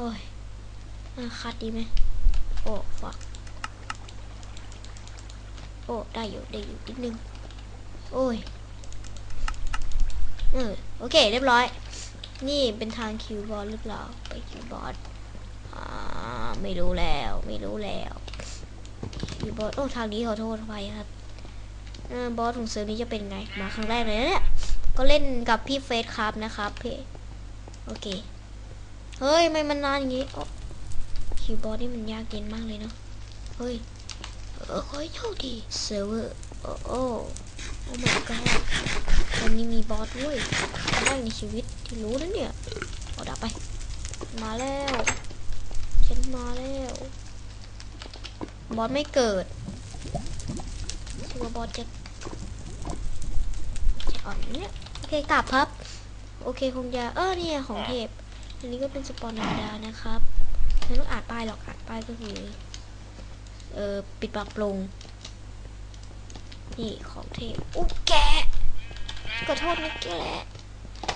โอ้ยคัดดีไหมโอ้ฝักโอ้ ได้อยู่ ได้อยู่นิดนึง โอ้ย เออ โอเค เรียบร้อย นี่เป็นทางคิวบอสหรือเปล่า ไปคิวบอสอ่า ไม่รู้แล้ว ไม่รู้แล้ว คิวบอส โอ้ ทางนี้ขอโทษไปครับอบอสของเซิร์ฟนี้จะเป็นไง มาครั้งแรกเลยนะเนี่ย ก็เล่นกับพี่เฟสครับนะครับพี่ โอเค เฮ้ยไม่มันนานอย่างงี้โอ้คิวบอสนี่มันยากเย็นมากเลยเนาะเฮ้ยเออเฮ้ยโชคดีเซิร์ฟเวอร์โอ้โอ้โอ้ my god วันนี้มีบอสด้วยแรกในชีวิตที่รู้นะเนี่ยเอาดับไป มาแล้วฉันมาแล้วบอสไม่เกิดตัวบอสจะจะอ่อนเนี่ยโอเคกลับครับ โอเคคงจะเออเนี่ยของเทพ อันนี้ก็เป็นสปอนธรรมดานะครับไม่ต้องอ่านป้ายหรอกอ่านป้ายก็คือเออปิดปรับปรงนี่ของเทพอุ๊แกขอโทษนะแกะ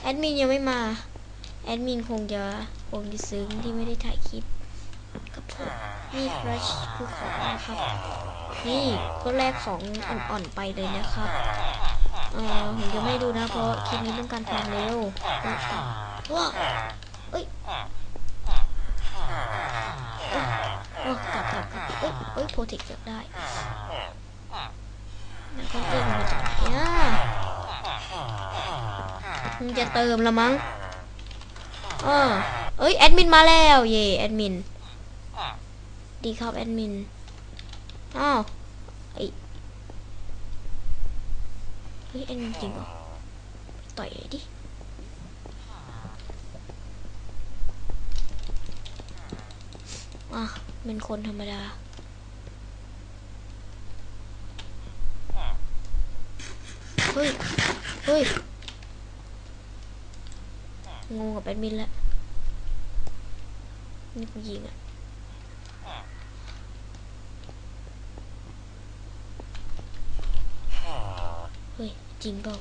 แอดมินยังไม่มา แอดมินคงจะคงจะซึ้งที่ไม่ได้ถ่ายคลิปกับผมนี่ครัชคือของนะครับ นี่ก็แลกของอ่อนๆไปเลยนะครับเออผมจะไม่ดูนะเพราะคลิปนี้ต้องการความเร็วว้าว เอ้ยโอ้กลับกลับกลับเอ้ยเอ้ยโปรเทคเก็บได้แล้วก็เติมมาจากไหนอะมึงจะเติมละมั้งเออเอ้ยแอดมินมาแล้ว เย่แอดมิน ดีครับแอดมิน อ้าวไอเฮ้ยแอดมินจริงเหรอ ต่อยเลยดิ อะ เป็นคนธรรมดา เฮ้ย เฮ้ย งงกับแอดมินแล้วนี่กูยิงอะเฮ้ย จริงเปล่า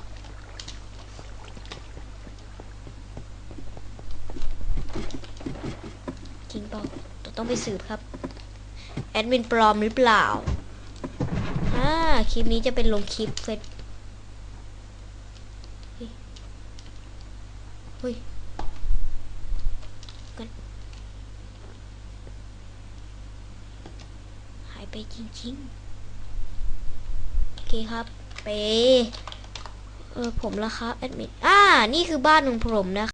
จริงเปล่า ต้องไปสืบครับ แอดมินปลอมหรือเปล่าอ่าคลิปนี้จะเป็นลงคลิปเฟซเฮ้ยกันหายไปจริงๆ โอเคครับ ไป เออผมละครับแอดมิน อ่า นี่คือบ้านของผมนะครับ